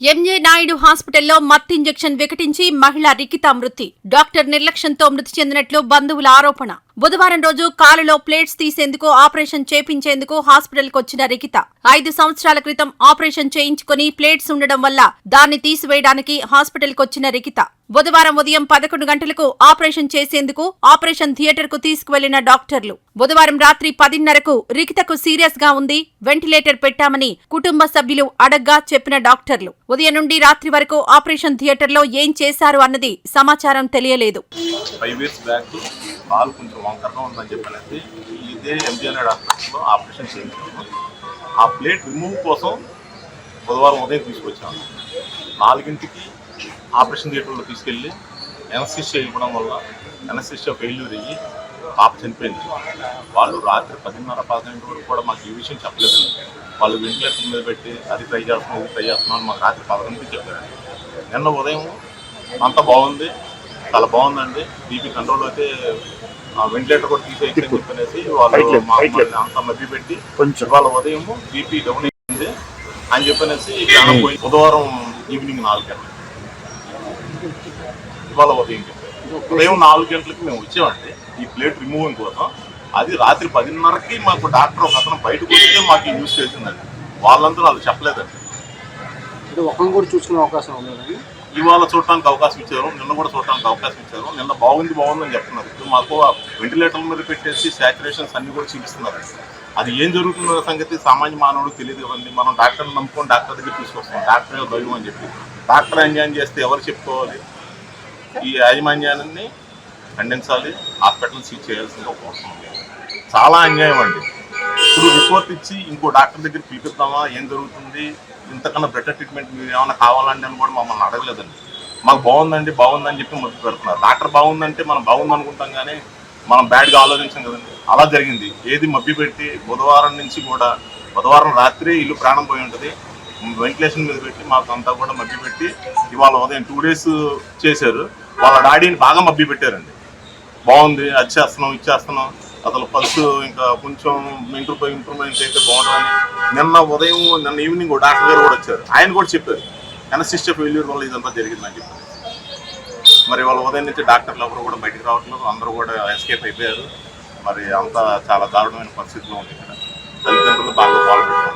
ఎంజే నాయుడు హాస్పిటల్లో మత్ ఇంజెక్షన్ వికటించి మహిళ రికిత మృతి. డాక్టర్ నిర్లక్ష్యంతో మృతి చెందినట్లు బంధువుల ఆరోపణ. బుధవారం రోజు కాలులో ప్లేట్స్ తీసేందుకు ఆపరేషన్ చేపించేందుకు హాస్పిటల్కు వచ్చిన రికిత ఐదు సంవత్సరాల క్రితం ఆపరేషన్ చేయించుకుని ప్లేట్స్ ఉండడం వల్ల దాన్ని తీసివేయడానికి హాస్పిటల్కు వచ్చిన రికిత బుధవారం ఉదయం పదకొండు గంటలకు ఆపరేషన్ చేసేందుకు ఆపరేషన్ థియేటర్కు తీసుకువెళ్ళిన డాక్టర్లు. బుధవారం రాత్రి పదిన్నరకు రికితకు సీరియస్గా ఉంది వెంటిలేటర్ పెట్టామని కుటుంబ సభ్యులు అడగ్గా చెప్పిన డాక్టర్లు. ఉదయం నుండి రాత్రి వరకు ఆపరేషన్ థియేటర్లో ఏం చేశారు అన్నది సమాచారం తెలియలేదు. వంకరగా ఉందని చెప్పనేసి ఇదే ఎంజిఎన్ఐ హాస్పిటల్లో ఆపరేషన్ చేయించాము. ఆ ప్లేట్ రిమూవ్ కోసం బుధవారం ఉదయం తీసుకొచ్చాము. నాలుగింటికి ఆపరేషన్ థియేటర్లో తీసుకెళ్ళి ఎనస్థిషియా ఇవ్వడం వల్ల ఎనస్థిషియా ఫెయిల్యూర్ అయ్యి పాప చనిపోయింది. వాళ్ళు రాత్రి పదిన్నర పదకొండు వరకు కూడా మాకు ఈ విషయం చెప్పలేదు వాళ్ళు వెంటిలేషన్ మీద పెట్టి అది ట్రై చేస్తున్నాం ఇది ట్రై చేస్తున్నాం అని మాకు రాత్రి పదకొండుకి చెప్పారు నిన్న ఉదయం అంత బాగుంది. చాలా బాగుందండి. బీపీ కంట్రోల్ అయితే ఆ వెంటిలేటర్ కూడా తీసేయచ్చు అని చెప్పనేసి వాళ్ళు అంత మభ్య పెట్టి కొంచెం. ఇవాళ ఉదయం బీపీ డౌన్ అయింది అని చెప్పనేసి పోయి బుధవారం ఈవినింగ్ నాలుగు గంటలకు. ఇవాళ ఉదయం చెప్పారు ఉదయం నాలుగు గంటలకి మేము వచ్చామండి ఈ ప్లేట్ రిమూవింగ్ కోసం. అది రాత్రి పదిన్నరకి మాకు డాక్టర్ ఒక అతను బయటకు వస్తే మాకు ఈ న్యూస్ తెలిసిందండి. వాళ్ళందరూ వాళ్ళు చెప్పలేదండి. అంటే ఒకరిని కూడా చూసుకునే అవకాశం ఉండదండి. ఇవాళ చూడటానికి అవకాశం ఇచ్చారు నిన్న కూడా చూడటానికి అవకాశం ఇచ్చారు నిన్న బాగుంది బాగుందని చెప్తున్నారు. ఇప్పుడు మాకు వెంటిలేటర్ల మీద పెట్టేసి శాచురేషన్స్ అన్ని కూడా చూపిస్తున్నారు. అది ఏం జరుగుతున్న సంగతి సామాన్య మానవుడు తెలియదు కదండి. మనం డాక్టర్ని నమ్ముకొని డాక్టర్ దగ్గర తీసుకొస్తాం. డాక్టర్ దైవం అని చెప్పి. డాక్టర్ అన్యాయం చేస్తే ఎవరు చెప్పుకోవాలి? ఈ యాజమాన్యాన్ని ఖండించాలి హాస్పిటల్ సీజ్ చేయాల్సిందిగా కోరుతున్నాం చాలా అన్యాయం అండి. ఇప్పుడు రిపోర్ట్ ఇచ్చి ఇంకో డాక్టర్ దగ్గర పిలిపిద్దామా? ఏం జరుగుతుంది? ఇంతకన్నా బెటర్ ట్రీట్మెంట్ మీరు ఏమైనా కావాలండి అని కూడా మమ్మల్ని అడగలేదండి. మాకు బాగుందండి బాగుందని చెప్పి మొదలు పెడుతున్నారు. డాక్టర్ బాగుందంటే మనం బాగుంది అనుకుంటాం కానీ మనం బ్యాడ్గా ఆలోచించాం కదండి. అలా జరిగింది. ఏది మబ్బి పెట్టి బుధవారం నుంచి కూడా బుధవారం రాత్రి ఇల్లు ప్రాణం పోయి ఉంటుంది. వెంటిలేషన్ మీద పెట్టి మాకు అంతా కూడా మబ్బి పెట్టి ఇవాళ ఉదయం టూ డేస్ చేశారు. వాళ్ళ డాడీని బాగా మబ్బి పెట్టారండి. బాగుంది అది చేస్తున్నాం. అతను అసలు పల్స్ ఇంకా కొంచెం ఇంప్రూవ్ ఇంప్రూవ్మెంట్ అయితే బాగుంటుందని నిన్న ఉదయం నిన్న ఈవినింగ్ డాక్టర్ గారు కూడా వచ్చారు. ఆయన కూడా చెప్పారు. ఎనసిస్ట ఫెయిల్యూర్ వల్ల ఇదంతా జరిగిందని చెప్పారు. మరి వాళ్ళ ఉదయం నుంచి డాక్టర్లు ఎవరు కూడా బయటకు రావట్లేదు. అందరూ కూడా ఎస్కేప్ అయిపోయారు. మరి అంతా చాలా దారుణమైన పరిస్థితిలో ఉంది ఇక్కడ. తల్లిదండ్రులు బాగా బాధపెట్టుకుంటున్నారు